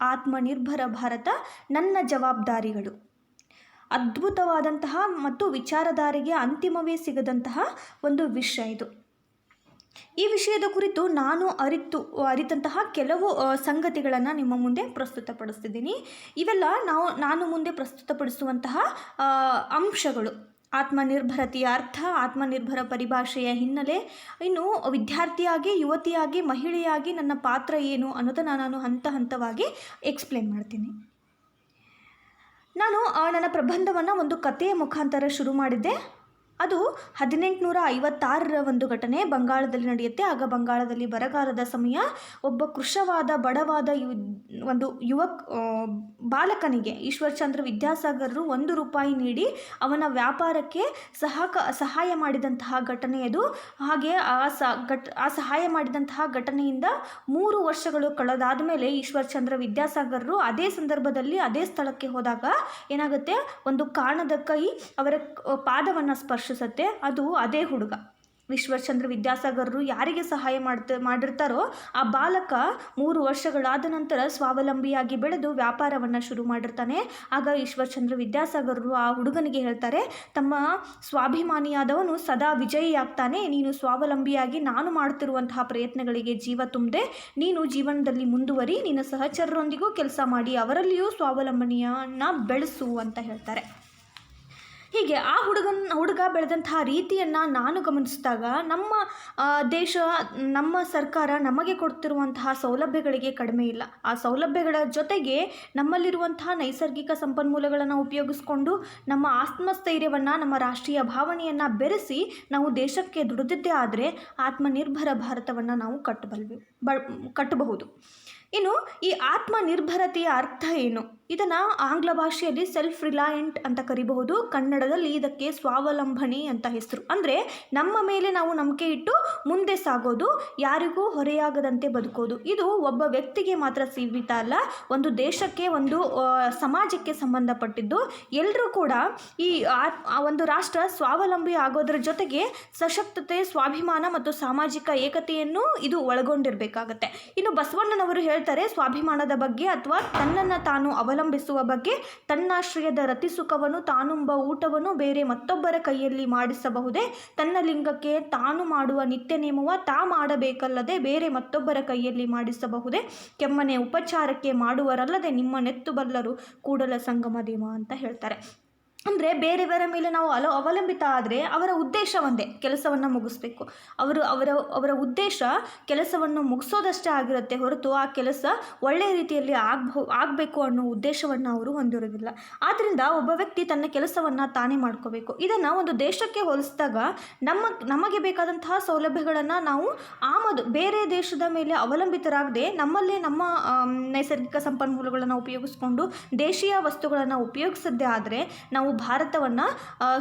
ಆತ್ಮನಿರ್ಭರ ಭಾರತ ನನ್ನ ಜವಾಬ್ದಾರಿಗಳು. ಅದ್ಭುತವಾದಂತಹ ಮತ್ತು ವಿಚಾರಧಾರೆಗೆ ಅಂತಿಮವೇ ಸಿಗದಂತಹ ಒಂದು ವಿಷಯ ಇದು. ಈ ವಿಷಯದ ಕುರಿತು ನಾನು ಅರಿತು, ಅರಿತಂತಹ ಕೆಲವು ಸಂಗತಿಗಳನ್ನು ನಿಮ್ಮ ಮುಂದೆ ಪ್ರಸ್ತುತಪಡಿಸ್ತಿದ್ದೀನಿ. ಇವೆಲ್ಲ ನಾವು, ನಾನು ಮುಂದೆ ಪ್ರಸ್ತುತಪಡಿಸುವಂತಹ ಅಂಶಗಳು. ಆತ್ಮನಿರ್ಭರತೆಯ ಅರ್ಥ, ಆತ್ಮನಿರ್ಭರ ಪರಿಭಾಷೆಯ ಹಿನ್ನೆಲೆ. ಇನ್ನು ವಿದ್ಯಾರ್ಥಿಯಾಗಿ, ಯುವತಿಯಾಗಿ, ಮಹಿಳೆಯಾಗಿ ನನ್ನ ಪಾತ್ರ ಏನು ಅನ್ನೋದನ್ನು ನಾನು ಹಂತ ಹಂತವಾಗಿ ಎಕ್ಸ್ಪ್ಲೇನ್ ಮಾಡ್ತೀನಿ. ನಾನು ನನ್ನ ಪ್ರಬಂಧವನ್ನು ಒಂದು ಕಥೆಯ ಮುಖಾಂತರ ಶುರು ಮಾಡಿದ್ದೆ. ಅದು ಹದಿನೆಂಟುನೂರ ಐವತ್ತಾರರ ಒಂದು ಘಟನೆ. ಬಂಗಾಳದಲ್ಲಿ ನಡೆಯುತ್ತೆ. ಆಗ ಬಂಗಾಳದಲ್ಲಿ ಬರಗಾಲದ ಸಮಯ. ಒಬ್ಬ ಕೃಶವಾದ ಬಡವಾದ ಯು, ಒಂದು ಯುವಕ್ ಬಾಲಕನಿಗೆ ಈಶ್ವರ್ಚಂದ್ರ ವಿದ್ಯಾಸಾಗರರು ಒಂದು ರೂಪಾಯಿ ನೀಡಿ ಅವನ ವ್ಯಾಪಾರಕ್ಕೆ ಸಹಕ, ಸಹಾಯ ಮಾಡಿದಂತಹ ಘಟನೆ ಅದು. ಹಾಗೆ ಆ ಸ, ಘಟ್, ಆ ಸಹಾಯ ಮಾಡಿದಂತಹ ಘಟನೆಯಿಂದ ಮೂರು ವರ್ಷಗಳು ಕಳೆದಾದ ಮೇಲೆ ಈಶ್ವರ್ಚಂದ್ರ ವಿದ್ಯಾಸಾಗರರು ಅದೇ ಸಂದರ್ಭದಲ್ಲಿ ಅದೇ ಸ್ಥಳಕ್ಕೆ ಹೋದಾಗ ಏನಾಗುತ್ತೆ? ಒಂದು ಕಾಣದ ಕೈ ಅವರ ಪಾದವನ್ನು ಸ್ಪರ್ಶಿಸುತ್ತೆ ಅದು ಅದೇ ಹುಡುಗ. ವಿಶ್ವಚಂದ್ರ ವಿದ್ಯಾಸಾಗರರು ಯಾರಿಗೆ ಸಹಾಯ ಮಾಡ್ತ, ಮಾಡಿರ್ತಾರೋ ಆ ಬಾಲಕ ಮೂರು ವರ್ಷಗಳಾದ ನಂತರ ಸ್ವಾವಲಂಬಿಯಾಗಿ ಬೆಳೆದು ವ್ಯಾಪಾರವನ್ನು ಶುರು ಮಾಡಿರ್ತಾನೆ. ಆಗ ಈಶ್ವರ್ಚಂದ್ರ ವಿದ್ಯಾಸಾಗರರು ಆ ಹುಡುಗನಿಗೆ ಹೇಳ್ತಾರೆ, ತಮ್ಮ ಸ್ವಾಭಿಮಾನಿಯಾದವನು ಸದಾ ವಿಜಯಿಯಾಗ್ತಾನೆ. ನೀನು ಸ್ವಾವಲಂಬಿಯಾಗಿ ನಾನು ಮಾಡ್ತಿರುವಂತಹ ಪ್ರಯತ್ನಗಳಿಗೆ ಜೀವ ತುಂಬದೆ, ನೀನು ಜೀವನದಲ್ಲಿ ಮುಂದುವರಿ. ನಿನ್ನ ಸಹಚರರೊಂದಿಗೂ ಕೆಲಸ ಮಾಡಿ, ಅವರಲ್ಲಿಯೂ ಸ್ವಾವಲಂಬನೆಯನ್ನು ಬೆಳೆಸು ಅಂತ ಹೇಳ್ತಾರೆ. ಹೀಗೆ ಆ ಹುಡುಗನ, ಹುಡುಗ ಬೆಳೆದಂತಹ ರೀತಿಯನ್ನು ನಾನು ಗಮನಿಸಿದಾಗ ನಮ್ಮ ದೇಶ, ನಮ್ಮ ಸರ್ಕಾರ ನಮಗೆ ಕೊಡ್ತಿರುವಂತಹ ಸೌಲಭ್ಯಗಳಿಗೆ ಕಡಿಮೆ ಇಲ್ಲ. ಆ ಸೌಲಭ್ಯಗಳ ಜೊತೆಗೆ ನಮ್ಮಲ್ಲಿರುವಂತಹ ನೈಸರ್ಗಿಕ ಸಂಪನ್ಮೂಲಗಳನ್ನು ಉಪಯೋಗಿಸಿಕೊಂಡು ನಮ್ಮ ಆತ್ಮಸ್ಥೈರ್ಯವನ್ನು, ನಮ್ಮ ರಾಷ್ಟ್ರೀಯ ಭಾವನೆಯನ್ನು ಬೆರೆಸಿ ನಾವು ದೇಶಕ್ಕೆ ದುಡಿದಿದ್ದೇ ಆದರೆ ಆತ್ಮನಿರ್ಭರ ಭಾರತವನ್ನು ನಾವು ಕಟ್ಟಬಲ್ವೆ, ಬ, ಕಟ್ಟಬಹುದು. ಇನ್ನು ಈ ಆತ್ಮನಿರ್ಭರತೆಯ ಅರ್ಥ ಏನು? ಇದನ್ನು ಆಂಗ್ಲ ಭಾಷೆಯಲ್ಲಿ ಸೆಲ್ಫ್ ರಿಲಯಂಟ್ ಅಂತ ಕರಿಬಹುದು. ಕನ್ನಡದಲ್ಲಿ ಇದಕ್ಕೆ ಸ್ವಾವಲಂಬನೆ ಅಂತ ಹೆಸರು. ಅಂದರೆ ನಮ್ಮ ಮೇಲೆ ನಾವು ನಂಬಿಕೆ ಇಟ್ಟು ಮುಂದೆ ಸಾಗೋದು, ಯಾರಿಗೂ ಹೊರೆಯಾಗದಂತೆ ಬದುಕೋದು. ಇದು ಒಬ್ಬ ವ್ಯಕ್ತಿಗೆ ಮಾತ್ರ ಸೀಮಿತ ಅಲ್ಲ, ಒಂದು ದೇಶಕ್ಕೆ, ಒಂದು ಸಮಾಜಕ್ಕೆ ಸಂಬಂಧಪಟ್ಟಿದ್ದು. ಎಲ್ಲರೂ ಕೂಡ ಈ ಒಂದು ರಾಷ್ಟ್ರ ಸ್ವಾವಲಂಬಿ ಆಗೋದ್ರ ಜೊತೆಗೆ ಸಶಕ್ತತೆ, ಸ್ವಾಭಿಮಾನ ಮತ್ತು ಸಾಮಾಜಿಕ ಏಕತೆಯನ್ನು ಇದು ಒಳಗೊಂಡಿರಬೇಕಾಗತ್ತೆ. ಇನ್ನು ಬಸವಣ್ಣನವರು ಹೇಳ್ತಾರೆ, ಸ್ವಾಭಿಮಾನದ ಬಗ್ಗೆ ಅಥವಾ ತನ್ನನ್ನು ತಾನು ಅವಲಂಬಿಸುವ ಬಗ್ಗೆ, ತನ್ನಾಶ್ರಯದ ರತಿ ಸುಖವನ್ನು ತಾನುಂಬ ಊಟವನ್ನು ಬೇರೆ ಮತ್ತೊಬ್ಬರ ಕೈಯಲ್ಲಿ ಮಾಡಿಸಬಹುದೇ? ತನ್ನ ಲಿಂಗಕ್ಕೆ ತಾನು ಮಾಡುವ ನಿತ್ಯ ನೇಮವ ತಾ ಮಾಡಬೇಕಲ್ಲದೆ ಬೇರೆ ಮತ್ತೊಬ್ಬರ ಕೈಯಲ್ಲಿ ಮಾಡಿಸಬಹುದೇ? ಕೆಮ್ಮನೆ ಉಪಚಾರಕ್ಕೆ ಮಾಡುವರಲ್ಲದೆ ನಿಮ್ಮ ನೆತ್ತು ಬಲ್ಲರು ಕೂಡಲ ಸಂಗಮ ದೇವ ಅಂತ ಹೇಳ್ತಾರೆ. ಅಂದರೆ ಬೇರೆಯವರ ಮೇಲೆ ನಾವು ಅಲ, ಅವಲಂಬಿತ ಆದರೆ ಅವರ ಉದ್ದೇಶ ಒಂದೇ, ಕೆಲಸವನ್ನು ಮುಗಿಸ್ಬೇಕು. ಅವರು ಅವರ ಅವರ ಉದ್ದೇಶ ಕೆಲಸವನ್ನು ಮುಗಿಸೋದಷ್ಟೇ ಆಗಿರುತ್ತೆ ಹೊರತು ಆ ಕೆಲಸ ಒಳ್ಳೆಯ ರೀತಿಯಲ್ಲಿ ಆಗ್ಬೋ, ಆಗಬೇಕು ಅನ್ನೋ ಉದ್ದೇಶವನ್ನು ಅವರು ಹೊಂದಿರೋದಿಲ್ಲ. ಆದ್ದರಿಂದ ಒಬ್ಬ ವ್ಯಕ್ತಿ ತನ್ನ ಕೆಲಸವನ್ನು ತಾನೇ ಮಾಡ್ಕೋಬೇಕು. ಇದನ್ನು ಒಂದು ದೇಶಕ್ಕೆ ಹೋಲಿಸಿದಾಗ ನಮ್ಮ, ನಮಗೆ ಬೇಕಾದಂತಹ ಸೌಲಭ್ಯಗಳನ್ನು ನಾವು ಆಮದು ಬೇರೆ ದೇಶದ ಮೇಲೆ ಅವಲಂಬಿತರಾಗದೆ ನಮ್ಮಲ್ಲೇ ನಮ್ಮ ನೈಸರ್ಗಿಕ ಸಂಪನ್ಮೂಲಗಳನ್ನು ಉಪಯೋಗಿಸ್ಕೊಂಡು ದೇಶೀಯ ವಸ್ತುಗಳನ್ನು ಉಪಯೋಗಿಸದೇ ಆದರೆ ನಾವು ಭಾರತವನ್ನು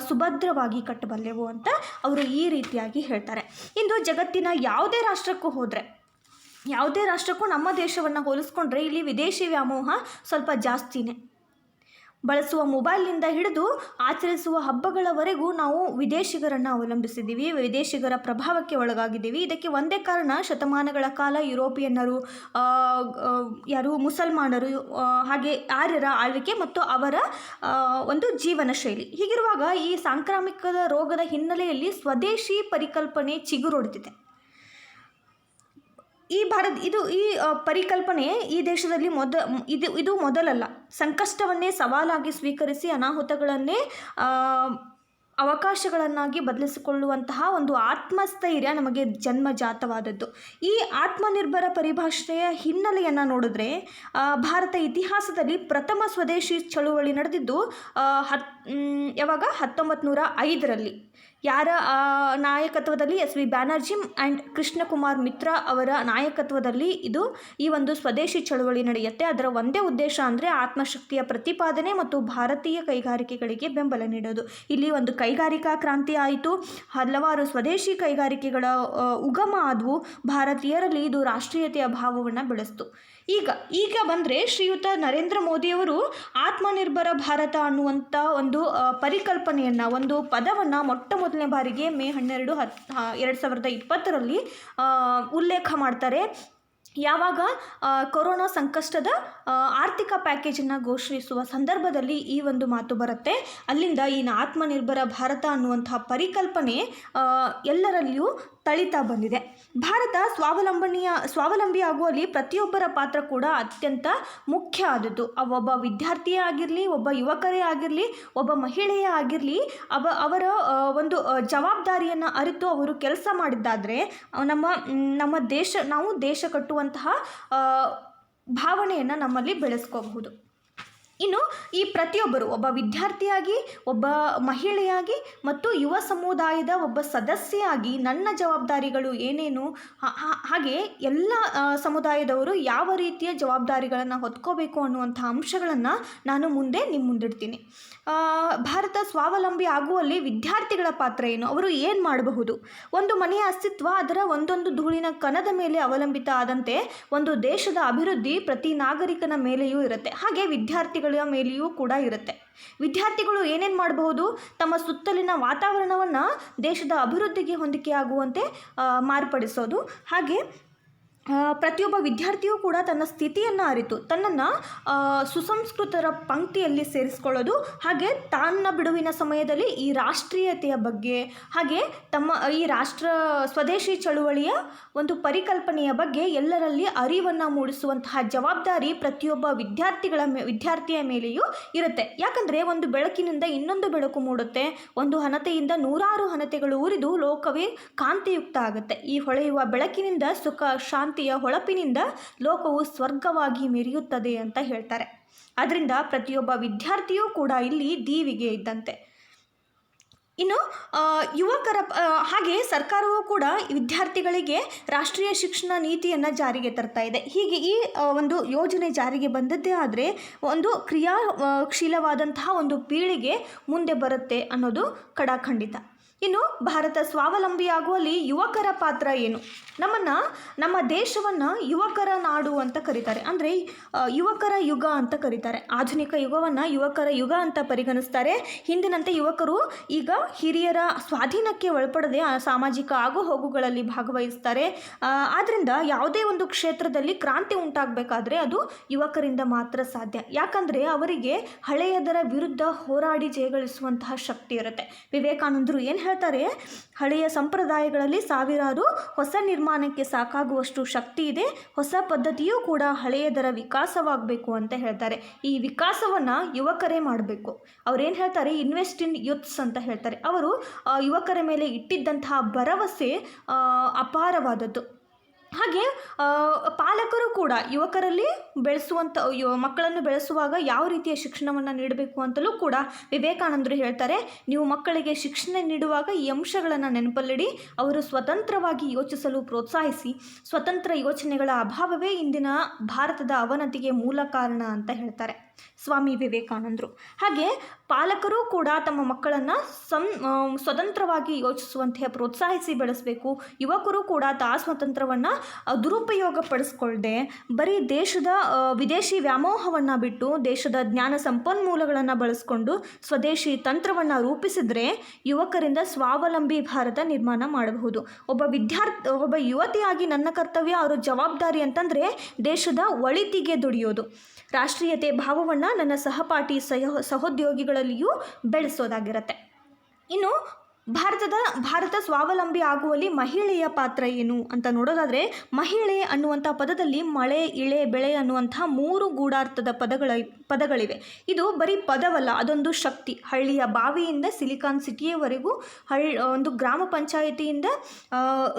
ಸುಭದ್ರವಾಗಿ ಕಟ್ಟಬಲ್ಲೆವು ಅಂತ ಅವರು ಈ ರೀತಿಯಾಗಿ ಹೇಳ್ತಾರೆ. ಇಂದು ಜಗತ್ತಿನ ಯಾವುದೇ ರಾಷ್ಟ್ರಕ್ಕೂ ಹೋದರೆ, ಯಾವುದೇ ರಾಷ್ಟ್ರಕ್ಕೂ ನಮ್ಮ ದೇಶವನ್ನು ಹೋಲಿಸ್ಕೊಂಡ್ರೆ ಇಲ್ಲಿ ವಿದೇಶಿ ವ್ಯಾಮೋಹ ಸ್ವಲ್ಪ ಜಾಸ್ತಿನೇ. ಬಳಸುವ ಮೊಬೈಲ್ನಿಂದ ಹಿಡಿದು ಆಚರಿಸುವ ಹಬ್ಬಗಳವರೆಗೂ ನಾವು ವಿದೇಶಿಗರನ್ನು ಅವಲಂಬಿಸಿದ್ದೀವಿ, ವಿದೇಶಿಗರ ಪ್ರಭಾವಕ್ಕೆ ಒಳಗಾಗಿದ್ದೀವಿ. ಇದಕ್ಕೆ ಒಂದೇ ಕಾರಣ ಶತಮಾನಗಳ ಕಾಲ ಯುರೋಪಿಯನ್ನರು ಯಾರು ಮುಸಲ್ಮಾನರು ಹಾಗೆ ಆರ್ಯರ ಆಳ್ವಿಕೆ ಮತ್ತು ಅವರ ಒಂದು ಜೀವನ ಶೈಲಿ. ಹೀಗಿರುವಾಗ ಈ ಸಾಂಕ್ರಾಮಿಕದ ರೋಗದ ಹಿನ್ನೆಲೆಯಲ್ಲಿ ಸ್ವದೇಶಿ ಪರಿಕಲ್ಪನೆ ಚಿಗುರೊಡೆದಿದೆ. ಈ ಭಾರತ ಇದು ಈ ಪರಿಕಲ್ಪನೆ ಈ ದೇಶದಲ್ಲಿ ಮೊದ ಇದು ಇದು ಮೊದಲಲ್ಲ. ಸಂಕಷ್ಟವನ್ನೇ ಸವಾಲಾಗಿ ಸ್ವೀಕರಿಸಿ ಅನಾಹುತಗಳನ್ನೇ ಅವಕಾಶಗಳನ್ನಾಗಿ ಬದಲಿಸಿಕೊಳ್ಳುವಂತಹ ಒಂದು ಆತ್ಮಸ್ಥೈರ್ಯ ನಮಗೆ ಜನ್ಮಜಾತವಾದದ್ದು. ಈ ಆತ್ಮನಿರ್ಭರ ಪರಿಭಾಷೆಯ ಹಿನ್ನೆಲೆಯನ್ನು ನೋಡಿದ್ರೆ ಭಾರತ ಇತಿಹಾಸದಲ್ಲಿ ಪ್ರಥಮ ಸ್ವದೇಶಿ ಚಳುವಳಿ ನಡೆದಿದ್ದು ಆ, ಹತ್ ಮ್, ಯಾವಾಗ? ಹತ್ತೊಂಬತ್ತು ನೂರ ಐದರಲ್ಲಿ ಯಾರ ನಾಯಕತ್ವದಲ್ಲಿ S V Banerjee and Krishnakumar Mitra ಅವರ ನಾಯಕತ್ವದಲ್ಲಿ ಇದು ಈ ಒಂದು ಸ್ವದೇಶಿ ಚಳುವಳಿ ನಡೆಯುತ್ತೆ. ಅದರ ಒಂದೇ ಉದ್ದೇಶ ಅಂದರೆ ಆತ್ಮಶಕ್ತಿಯ ಪ್ರತಿಪಾದನೆ ಮತ್ತು ಭಾರತೀಯ ಕೈಗಾರಿಕೆಗಳಿಗೆ ಬೆಂಬಲ ನೀಡೋದು. ಇಲ್ಲಿ ಒಂದು ಕೈಗಾರಿಕಾ ಕ್ರಾಂತಿ ಆಯಿತು. ಹಲವಾರು ಸ್ವದೇಶಿ ಕೈಗಾರಿಕೆಗಳ ಉಗಮ ಆದವು. ಭಾರತೀಯರಲ್ಲಿ ಇದು ರಾಷ್ಟ್ರೀಯತೆಯ ಭಾವವನ್ನು ಬೆಳೆಸ್ತು. ಈಗ ಈಗ ಬಂದರೆ ಶ್ರೀಯುತ ನರೇಂದ್ರ ಮೋದಿಯವರು ಆತ್ಮನಿರ್ಭರ ಭಾರತ ಅನ್ನುವಂಥ ಒಂದು ಪರಿಕಲ್ಪನೆಯನ್ನು, ಒಂದು ಪದವನ್ನು ಮೊಟ್ಟ ಮೊದಲನೇ ಬಾರಿಗೆ ಮೇ ಹನ್ನೆರಡು ಹತ್ತು ಎರಡು ಸಾವಿರದ ಇಪ್ಪತ್ತರಲ್ಲಿ ಉಲ್ಲೇಖ ಮಾಡ್ತಾರೆ. ಯಾವಾಗ ಕೊರೋನಾ ಸಂಕಷ್ಟದ ಆರ್ಥಿಕ ಪ್ಯಾಕೇಜನ್ನು ಘೋಷಿಸುವ ಸಂದರ್ಭದಲ್ಲಿ ಈ ಒಂದು ಮಾತು ಬರುತ್ತೆ. ಅಲ್ಲಿಂದ ಈ ಆತ್ಮನಿರ್ಭರ ಭಾರತ ಅನ್ನುವಂತಹ ಪರಿಕಲ್ಪನೆ ಎಲ್ಲರಲ್ಲಿಯೂ ತಳಿತಾ ಬಂದಿದೆ. ಭಾರತ ಸ್ವಾವಲಂಬನೆಯ, ಸ್ವಾವಲಂಬಿ ಆಗುವಲ್ಲಿ ಪ್ರತಿಯೊಬ್ಬರ ಪಾತ್ರ ಕೂಡ ಅತ್ಯಂತ ಮುಖ್ಯ ಆದದ್ದು. ಒಬ್ಬ ವಿದ್ಯಾರ್ಥಿಯೇ ಆಗಿರಲಿ, ಒಬ್ಬ ಯುವಕರೇ ಆಗಿರಲಿ, ಒಬ್ಬ ಮಹಿಳೆಯೇ ಆಗಿರಲಿ, ಅವ, ಅವರ ಒಂದು ಜವಾಬ್ದಾರಿಯನ್ನು ಅರಿತು ಅವರು ಕೆಲಸ ಮಾಡಿದ್ದಾದರೆ ನಮ್ಮ ನಮ್ಮ ದೇಶ, ನಾವು ದೇಶ ಕಟ್ಟುವಂತಹ ಭಾವನೆಯನ್ನು ನಮ್ಮಲ್ಲಿ ಬೆಳೆಸ್ಕೋಬಹುದು. ಇನ್ನು ಈ ಪ್ರತಿಯೊಬ್ಬರು ಒಬ್ಬ ವಿದ್ಯಾರ್ಥಿಯಾಗಿ, ಒಬ್ಬ ಮಹಿಳೆಯಾಗಿ ಮತ್ತು ಯುವ ಸಮುದಾಯದ ಒಬ್ಬ ಸದಸ್ಯೆಯಾಗಿ ನನ್ನ ಜವಾಬ್ದಾರಿಗಳು ಏನೇನು ಹಾಗೆ ಎಲ್ಲ ಸಮುದಾಯದವರು ಯಾವ ರೀತಿಯ ಜವಾಬ್ದಾರಿಗಳನ್ನು ಹೊತ್ಕೋಬೇಕು ಅನ್ನುವಂಥ ಅಂಶಗಳನ್ನು ನಾನು ಮುಂದೆ ನಿಮ್ಮ ಮುಂದಿಡ್ತೀನಿ. ಭಾರತ ಸ್ವಾವಲಂಬಿ ಆಗುವಲ್ಲಿ ವಿದ್ಯಾರ್ಥಿಗಳ ಪಾತ್ರ ಏನು? ಅವರು ಏನು ಮಾಡಬಹುದು? ಒಂದು ಮನೆಯ ಅಸ್ತಿತ್ವ ಅದರ ಒಂದೊಂದು ಧೂಳಿನ ಕಣದ ಮೇಲೆ ಅವಲಂಬಿತ ಆದಂತೆ ಒಂದು ದೇಶದ ಅಭಿವೃದ್ಧಿ ಪ್ರತಿ ನಾಗರಿಕನ ಮೇಲೆಯೂ ಇರುತ್ತೆ. ಹಾಗೆ ವಿದ್ಯಾರ್ಥಿಗಳ ಮೇಲೆಯೂ ಕೂಡ ಇರುತ್ತೆ. ವಿದ್ಯಾರ್ಥಿಗಳು ಏನೇನು ಮಾಡಬಹುದು? ತಮ್ಮ ಸುತ್ತಲಿನ ವಾತಾವರಣವನ್ನು ದೇಶದ ಅಭಿವೃದ್ಧಿಗೆ ಹೊಂದಿಕೆಯಾಗುವಂತೆ ಮಾರ್ಪಡಿಸೋದು. ಹಾಗೆ ಪ್ರತಿಯೊಬ್ಬ ವಿದ್ಯಾರ್ಥಿಯೂ ಕೂಡ ತನ್ನ ಸ್ಥಿತಿಯನ್ನು ಅರಿತು, ತನ್ನನ್ನು ಸುಸಂಸ್ಕೃತರ ಪಂಕ್ತಿಯಲ್ಲಿ ಸೇರಿಸ್ಕೊಳ್ಳೋದು, ಹಾಗೆ ತನ್ನ ಬಿಡುವಿನ ಸಮಯದಲ್ಲಿ ಈ ರಾಷ್ಟ್ರೀಯತೆಯ ಬಗ್ಗೆ, ಹಾಗೆ ತಮ್ಮ, ಈ ರಾಷ್ಟ್ರ ಸ್ವದೇಶಿ ಚಳುವಳಿಯ ಒಂದು ಪರಿಕಲ್ಪನೆಯ ಬಗ್ಗೆ ಎಲ್ಲರಲ್ಲಿ ಅರಿವನ್ನು ಮೂಡಿಸುವಂತಹ ಜವಾಬ್ದಾರಿ ಪ್ರತಿಯೊಬ್ಬ ವಿದ್ಯಾರ್ಥಿಗಳ ಮೇ, ವಿದ್ಯಾರ್ಥಿಯ ಮೇಲೆಯೂ ಇರುತ್ತೆ. ಯಾಕಂದರೆ ಒಂದು ಬೆಳಕಿನಿಂದ ಇನ್ನೊಂದು ಬೆಳಕು ಮೂಡುತ್ತೆ. ಒಂದು ಹಣತೆಯಿಂದ ನೂರಾರು ಹಣತೆಗಳು ಉರಿದು ಲೋಕವೇ ಕಾಂತಿಯುಕ್ತ ಆಗುತ್ತೆ. ಈ ಹೊಳೆಯುವ ಬೆಳಕಿನಿಂದ ಸುಖ ಶಾಂತಿಯ ಹೊಳಪಿನಿಂದ ಲೋಕವು ಸ್ವರ್ಗವಾಗಿ ಮೆರೆಯುತ್ತದೆ ಅಂತ ಹೇಳ್ತಾರೆ. ಅದರಿಂದ ಪ್ರತಿಯೊಬ್ಬ ವಿದ್ಯಾರ್ಥಿಯೂ ಕೂಡ ಇಲ್ಲಿ ದೀವಿಗೆ ಇದ್ದಂತೆ. ಇನ್ನು ಯುವಕರ ಹಾಗೆ ಸರ್ಕಾರವೂ ಕೂಡ ವಿದ್ಯಾರ್ಥಿಗಳಿಗೆ ರಾಷ್ಟ್ರೀಯ ಶಿಕ್ಷಣ ನೀತಿಯನ್ನು ಜಾರಿಗೆ ತರ್ತಾ ಇದೆ. ಹೀಗೆ ಈ ಒಂದು ಯೋಜನೆ ಜಾರಿಗೆ ಬಂದದ್ದೇ ಆದರೆ ಒಂದು ಕ್ರಿಯಾಶೀಲವಾದಂತಹ ಒಂದು ಪೀಳಿಗೆ ಮುಂದೆ ಬರುತ್ತೆ ಅನ್ನೋದು ಕಡಾಖಂಡಿತ ಇನ್ನು ಭಾರತ ಸ್ವಾವಲಂಬಿಯಾಗುವಲ್ಲಿ ಯುವಕರ ಪಾತ್ರ ಏನು? ನಮ್ಮನ್ನು, ನಮ್ಮ ದೇಶವನ್ನು ಯುವಕರ ನಾಡು ಅಂತ ಕರೀತಾರೆ. ಅಂದರೆ ಯುವಕರ ಯುಗ ಅಂತ ಕರೀತಾರೆ. ಆಧುನಿಕ ಯುಗವನ್ನು ಯುವಕರ ಯುಗ ಅಂತ ಪರಿಗಣಿಸ್ತಾರೆ. ಹಿಂದಿನಂತೆ ಯುವಕರು ಈಗ ಹಿರಿಯರ ಸ್ವಾಧೀನಕ್ಕೆ ಒಳಪಡದೆ ಸಾಮಾಜಿಕ ಸಾಮಾಜಿಕ ಆಗುಹೋಗುಗಳಲ್ಲಿ ಭಾಗವಹಿಸ್ತಾರೆ. ಆದ್ದರಿಂದ ಯಾವುದೇ ಒಂದು ಕ್ಷೇತ್ರದಲ್ಲಿ ಕ್ರಾಂತಿ ಉಂಟಾಗಬೇಕಾದ್ರೆ ಅದು ಯುವಕರಿಂದ ಮಾತ್ರ ಸಾಧ್ಯ. ಯಾಕಂದರೆ ಅವರಿಗೆ ಹಳೆಯದರ ವಿರುದ್ಧ ಹೋರಾಡಿ ಜಯಗಳಿಸುವಂತಹ ಶಕ್ತಿ ಇರುತ್ತೆ. ವಿವೇಕಾನಂದರು ಏನು ಹೇಳ್ತಾರೆ, ಹಳೆಯ ಸಂಪ್ರದಾಯಗಳಲ್ಲಿ ಸಾವಿರಾರು ಹೊಸ ನಿರ್ಮಾಣಕ್ಕೆ ಸಾಕಾಗುವಷ್ಟು ಶಕ್ತಿ ಇದೆ, ಹೊಸ ಪದ್ಧತಿಯೂ ಕೂಡ ಹಳೆಯದರ ವಿಕಾಸವಾಗಬೇಕು ಅಂತ ಹೇಳ್ತಾರೆ. ಈ ವಿಕಾಸವನ್ನು ಯುವಕರೇ ಮಾಡಬೇಕು. ಅವ್ರೇನು ಹೇಳ್ತಾರೆ? ಇನ್ವೆಸ್ಟ್ ಇನ್ ಯೂತ್ಸ್ ಅಂತ ಹೇಳ್ತಾರೆ. ಅವರು ಯುವಕರ ಮೇಲೆ ಇಟ್ಟಿದ್ದಂತಹ ಭರವಸೆ ಅಪಾರವಾದದ್ದು. ಹಾಗೆ ಪಾಲಕರು ಕೂಡ ಯುವಕರಲ್ಲಿ ಬೆಳೆಸುವಂಥ ಮಕ್ಕಳನ್ನು ಬೆಳೆಸುವಾಗ ಯಾವ ರೀತಿಯ ಶಿಕ್ಷಣವನ್ನು ನೀಡಬೇಕು ಅಂತಲೂ ಕೂಡ ವಿವೇಕಾನಂದರು ಹೇಳ್ತಾರೆ. ನೀವು ಮಕ್ಕಳಿಗೆ ಶಿಕ್ಷಣ ನೀಡುವಾಗ ಈ ಅಂಶಗಳನ್ನು ನೆನಪಲ್ಲಿಡಿ, ಅವರು ಸ್ವತಂತ್ರವಾಗಿ ಯೋಚಿಸಲು ಪ್ರೋತ್ಸಾಹಿಸಿ. ಸ್ವತಂತ್ರ ಯೋಚನೆಗಳ ಅಭಾವವೇ ಇಂದಿನ ಭಾರತದ ಅವನತಿಗೆ ಮೂಲ ಕಾರಣ ಅಂತ ಹೇಳ್ತಾರೆ. ಸ್ವಾಮಿ ವಿವೇಕಾನಂದರು. ಹಾಗೆ ಪಾಲಕರು ಕೂಡ ತಮ್ಮ ಮಕ್ಕಳನ್ನು ಸಂ ಸ್ವತಂತ್ರವಾಗಿ ಯೋಚಿಸುವಂತೆ ಪ್ರೋತ್ಸಾಹಿಸಿ ಬೆಳೆಸಬೇಕು. ಯುವಕರು ಕೂಡ ತಾ ಸ್ವಾತಂತ್ರ್ಯವನ್ನು ದುರುಪಯೋಗ ಪಡಿಸ್ಕೊಳ್ದೆ ಬರೀ ದೇಶದ ವಿದೇಶಿ ವ್ಯಾಮೋಹವನ್ನು ಬಿಟ್ಟು ದೇಶದ ಜ್ಞಾನ ಸಂಪನ್ಮೂಲಗಳನ್ನು ಬಳಸ್ಕೊಂಡು ಸ್ವದೇಶಿ ತಂತ್ರವನ್ನು ರೂಪಿಸಿದ್ರೆ ಯುವಕರಿಂದ ಸ್ವಾವಲಂಬಿ ಭಾರತ ನಿರ್ಮಾಣ ಮಾಡಬಹುದು. ಒಬ್ಬ ವಿದ್ಯಾರ್ಥಿ ಒಬ್ಬ ಯುವತಿಯಾಗಿ ನನ್ನ ಕರ್ತವ್ಯ ಅವರ ಜವಾಬ್ದಾರಿ ಅಂತಂದರೆ ದೇಶದ ಒಳಿತಿಗೆ ದುಡಿಯೋದು. ರಾಷ್ಟ್ರೀಯತೆ ಭಾವವನ್ನು ನನ್ನ ಸಹಪಾಠಿ ಸಹ ಸಹೋದ್ಯೋಗಿಗಳಲ್ಲಿಯೂ ಬೆಳೆಸೋದಾಗಿರುತ್ತೆ. ಇನ್ನು ಭಾರತದ, ಭಾರತ ಸ್ವಾವಲಂಬಿ ಆಗುವಲ್ಲಿ ಮಹಿಳೆಯ ಪಾತ್ರ ಏನು ಅಂತ ನೋಡೋದಾದರೆ, ಮಹಿಳೆ ಅನ್ನುವಂಥ ಪದದಲ್ಲಿ ಮಳೆ, ಇಳೆ, ಬೆಳೆ ಅನ್ನುವಂಥ ಮೂರು ಗೂಢಾರ್ಥದ ಪದಗಳ, ಪದಗಳಿವೆ. ಇದು ಬರೀ ಪದವಲ್ಲ, ಅದೊಂದು ಶಕ್ತಿ. ಹಳ್ಳಿಯ ಬಾವಿಯಿಂದ ಸಿಲಿಕಾನ್ ಸಿಟಿಯವರೆಗೂ ಹಳ್ಳಿ ಒಂದು ಗ್ರಾಮ ಪಂಚಾಯಿತಿಯಿಂದ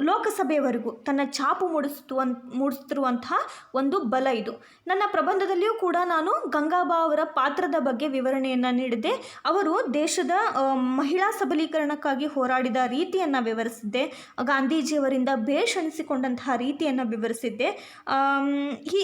ಲೋಕಸಭೆಯವರೆಗೂ ತನ್ನ ಛಾಪು ಮೂಡಿಸುವ ಮೂಡಿಸ್ತಿರುವಂತಹ ಒಂದು ಬಲ ಇದು. ನನ್ನ ಪ್ರಬಂಧದಲ್ಲಿಯೂ ಕೂಡ ನಾನು ಗಂಗಾಬಾ ಅವರ ಪಾತ್ರದ ಬಗ್ಗೆ ವಿವರಣೆಯನ್ನು ನೀಡಿದೆ ಅವರು ದೇಶದ ಮಹಿಳಾ ಸಬಲೀಕರಣಕ್ಕಾಗಿ ಹೋರಾಡಿದ ರೀತಿಯನ್ನು ವಿವರಿಸಿದ್ದೆ. ಗಾಂಧೀಜಿಯವರಿಂದ ಬೇಷಣಿಸಿಕೊಂಡಂತಹ ರೀತಿಯನ್ನು ವಿವರಿಸಿದ್ದೆ. ಈ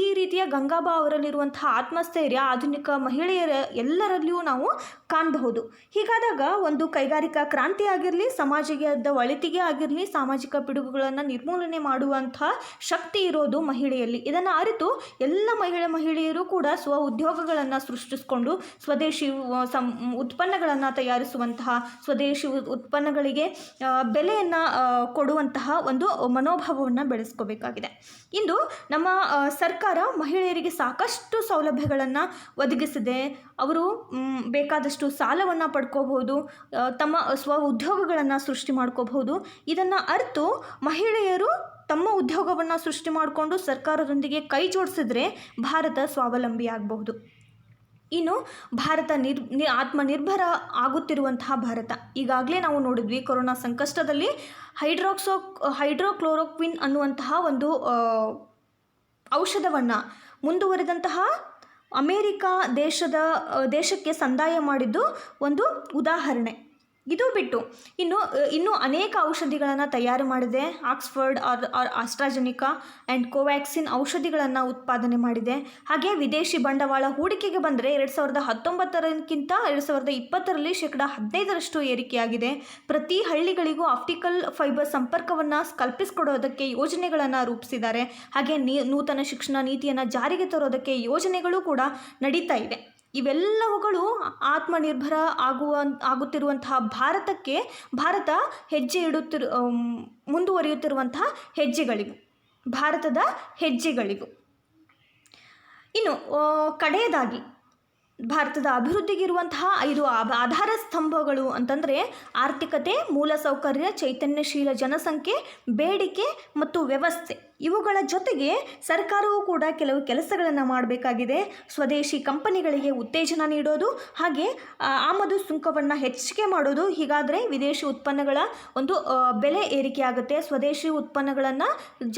ಈ ರೀತಿಯ ಗಂಗಾಬಾ ಅವರಲ್ಲಿರುವಂತಹ ಆತ್ಮಸ್ಥೈರ್ಯ, ಆಧುನಿಕ ಮಹಿಳೆಯರ ಎಲ್ಲರಲ್ಲಿಯೂ ನಾವು ಕಾಣಬಹುದು. ಹೀಗಾದಾಗ ಒಂದು ಕೈಗಾರಿಕಾ ಕ್ರಾಂತಿ ಆಗಿರಲಿ, ಸಮಾಜದ ಒಳಿತಿಗೆ ಆಗಿರಲಿ, ಸಾಮಾಜಿಕ ಪಿಡುಗುಗಳನ್ನು ನಿರ್ಮೂಲನೆ ಮಾಡುವಂಥ ಶಕ್ತಿ ಇರೋದು ಮಹಿಳೆಯಲ್ಲಿ. ಇದನ್ನು ಅರಿತು ಎಲ್ಲ ಮಹಿಳೆ ಮಹಿಳೆಯರು ಕೂಡ ಸ್ವ ಉದ್ಯೋಗಗಳನ್ನು ಸೃಷ್ಟಿಸಿಕೊಂಡು, ಸ್ವದೇಶಿ ಸಂ, ಉತ್ಪನ್ನಗಳನ್ನು ತಯಾರಿಸುವಂತಹ, ಸ್ವದೇಶಿ ಉ- ಉತ್ಪನ್ನಗಳಿಗೆ ಬೆಲೆಯನ್ನು ಕೊಡುವಂತಹ ಒಂದು ಮನೋಭಾವವನ್ನು ಬೆಳೆಸ್ಕೋಬೇಕಾಗಿದೆ. ಇಂದು ನಮ್ಮ ಸರ್ಕಾರ ಮಹಿಳೆಯರಿಗೆ ಸಾಕಷ್ಟು ಸೌಲಭ್ಯಗಳನ್ನು ಒದಗಿಸಿದೆ. ಅವರು ಬೇಕಾದಷ್ಟು ಸಾಲವನ್ನು ಪಡ್ಕೋಬಹುದು ತಮ್ಮ ಸ್ವ ಉದ್ಯೋಗಗಳನ್ನು ಸೃಷ್ಟಿ ಮಾಡ್ಕೋಬಹುದು. ಇದನ್ನು ಅರ್ತು ಮಹಿಳೆಯರು ತಮ್ಮ ಉದ್ಯೋಗವನ್ನು ಸೃಷ್ಟಿ ಮಾಡಿಕೊಂಡು ಸರ್ಕಾರದೊಂದಿಗೆ ಕೈ ಜೋಡಿಸಿದ್ರೆ ಭಾರತ ಸ್ವಾವಲಂಬಿ ಆಗಬಹುದು ಇನ್ನು ಭಾರತ ನಿರ್ ನಿ, ಆತ್ಮನಿರ್ಭರ ಆಗುತ್ತಿರುವಂತಹ ಭಾರತ. ಈಗಾಗಲೇ ನಾವು ನೋಡಿದ್ವಿ ಕೊರೋನಾ ಸಂಕಷ್ಟದಲ್ಲಿ ಹೈಡ್ರಾಕ್ಸೋ, ಹೈಡ್ರೋಕ್ಲೋರೋಕ್ವಿನ್ ಅನ್ನುವಂತಹ ಒಂದು ಔಷಧವನ್ನು ಮುಂದುವರೆದಂತಹ ಅಮೇರಿಕಾ ದೇಶದ ದೇಶಕ್ಕೆ ಸಂದಾಯ ಮಾಡಿದ್ದು ಒಂದು ಉದಾಹರಣೆ. ಇದು ಬಿಟ್ಟು ಇನ್ನು ಇನ್ನೂ ಅನೇಕ ಔಷಧಿಗಳನ್ನು ತಯಾರು ಮಾಡಿದೆ. Oxford, R R, AstraZeneca and Covaxin ಔಷಧಿಗಳನ್ನು ಉತ್ಪಾದನೆ ಮಾಡಿದೆ. ಹಾಗೆ ವಿದೇಶಿ ಬಂಡವಾಳ ಹೂಡಿಕೆಗೆ ಬಂದರೆ ಎರಡು ಸಾವಿರದ ಹತ್ತೊಂಬತ್ತರಕ್ಕಿಂತ ಎರಡು ಸಾವಿರದ ಇಪ್ಪತ್ತರಲ್ಲಿ ಶೇಕಡ ಹದಿನೈದರಷ್ಟು ಏರಿಕೆಯಾಗಿದೆ. ಪ್ರತಿ ಹಳ್ಳಿಗಳಿಗೂ ಆಪ್ಟಿಕಲ್ ಫೈಬರ್ ಸಂಪರ್ಕವನ್ನು ಕಲ್ಪಿಸಿಕೊಡೋದಕ್ಕೆ ಯೋಜನೆಗಳನ್ನು ರೂಪಿಸಿದ್ದಾರೆ. ಹಾಗೆ ನೀ, ನೂತನ ಶಿಕ್ಷಣ ನೀತಿಯನ್ನು ಜಾರಿಗೆ ತರೋದಕ್ಕೆ ಯೋಜನೆಗಳು ಕೂಡ ನಡೀತಾ ಇವೆ ಇವೆಲ್ಲವುಗಳು ಆತ್ಮನಿರ್ಭರ ಆಗುವ ಆಗುತ್ತಿರುವಂತಹ ಭಾರತಕ್ಕೆ ಭಾರತ ಹೆಜ್ಜೆ ಇಡುತ್ತಿರು ಮುಂದುವರಿಯುತ್ತಿರುವಂತಹ ಹೆಜ್ಜೆಗಳಿವು. ಭಾರತದ ಹೆಜ್ಜೆಗಳಿವು. ಇನ್ನು ಕಡೆಯದಾಗಿ, ಭಾರತದ ಅಭಿವೃದ್ಧಿಗಿರುವಂತಹ ಐದು ಆಧಾರ ಸ್ತಂಭಗಳು ಅಂತಂದರೆ ಆರ್ಥಿಕತೆ, ಮೂಲಸೌಕರ್ಯ, ಚೈತನ್ಯಶೀಲ ಜನಸಂಖ್ಯೆ, ಬೇಡಿಕೆ ಮತ್ತು ವ್ಯವಸ್ಥೆ. ಇವುಗಳ ಜೊತೆಗೆ ಸರ್ಕಾರವು ಕೂಡ ಕೆಲವು ಕೆಲಸಗಳನ್ನು ಮಾಡಬೇಕಾಗಿದೆ. ಸ್ವದೇಶಿ ಕಂಪನಿಗಳಿಗೆ ಉತ್ತೇಜನ ನೀಡೋದು ಹಾಗೆ ಆಮದು ಸುಂಕವನ್ನು ಹೆಚ್ಚಿಗೆ ಮಾಡೋದು. ಹೀಗಾದರೆ ವಿದೇಶಿ ಉತ್ಪನ್ನಗಳ ಒಂದು ಬೆಲೆ ಏರಿಕೆ ಆಗುತ್ತೆ. ಸ್ವದೇಶಿ ಉತ್ಪನ್ನಗಳನ್ನು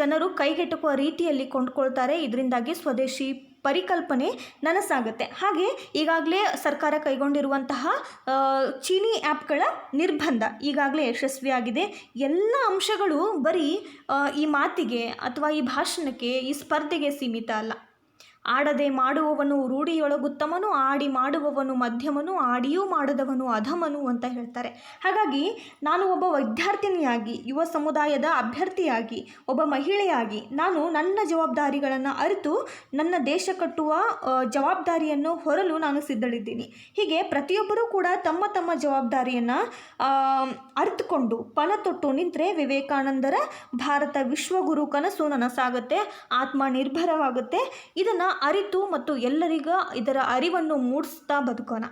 ಜನರು ಕೈಗೆಟುಕುವ ರೀತಿಯಲ್ಲಿ ಕೊಂಡ್ಕೊಳ್ತಾರೆ. ಇದರಿಂದಾಗಿ ಸ್ವದೇಶಿ ಪರಿಕಲ್ಪನೆ ನನಸಾಗುತ್ತೆ. ಹಾಗೆ ಈಗಾಗಲೇ ಸರ್ಕಾರ ಕೈಗೊಂಡಿರುವಂತಹ ಚೀನಿ ಆ್ಯಪ್ಗಳ ನಿರ್ಬಂಧ ಈಗಾಗಲೇ ಯಶಸ್ವಿಯಾಗಿದೆ. ಎಲ್ಲ ಅಂಶಗಳು ಬರೀ ಈ ಮಾತಿಗೆ ಅಥವಾ ಈ ಭಾಷಣಕ್ಕೆ, ಈ ಸ್ಪರ್ಧೆಗೆ ಸೀಮಿತ ಅಲ್ಲ. ಆಡದೆ ಮಾಡುವವನು ರೂಢಿಯೊಳಗುತ್ತಮನು ಆಡಿ ಮಾಡುವವನು ಮಧ್ಯಮನು, ಆಡಿಯೂ ಮಾಡದವನು ಅಧಮನು ಅಂತ ಹೇಳ್ತಾರೆ. ಹಾಗಾಗಿ ನಾನು ಒಬ್ಬ ವಿದ್ಯಾರ್ಥಿನಿಯಾಗಿ, ಯುವ ಸಮುದಾಯದ ಅಭ್ಯರ್ಥಿಯಾಗಿ, ಒಬ್ಬ ಮಹಿಳೆಯಾಗಿ ನಾನು ನನ್ನ ಜವಾಬ್ದಾರಿಗಳನ್ನು ಅರಿತು ನನ್ನ ದೇಶ ಕಟ್ಟುವ ಜವಾಬ್ದಾರಿಯನ್ನು ಹೊರಲು ನಾನು ಸಿದ್ಧಳಿದ್ದೀನಿ. ಹೀಗೆ ಪ್ರತಿಯೊಬ್ಬರೂ ಕೂಡ ತಮ್ಮ ತಮ್ಮ ಜವಾಬ್ದಾರಿಯನ್ನು ಅರಿತುಕೊಂಡು ಪಣ ತೊಟ್ಟು ನಿಂತರೆ ವಿವೇಕಾನಂದರ ಭಾರತ ವಿಶ್ವಗುರು ಕನಸು ನನಸಾಗುತ್ತೆ, ಆತ್ಮನಿರ್ಭರವಾಗುತ್ತೆ. ಇದನ್ನು ಅರಿತು ಮತ್ತು ಎಲ್ಲರಿಗೂ ಇದರ ಅರಿವನ್ನು ಮೂಡಿಸ್ತಾ ಬದುಕೋಣ.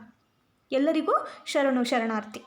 ಎಲ್ಲರಿಗೂ ಶರಣು ಶರಣಾರ್ಥಿ.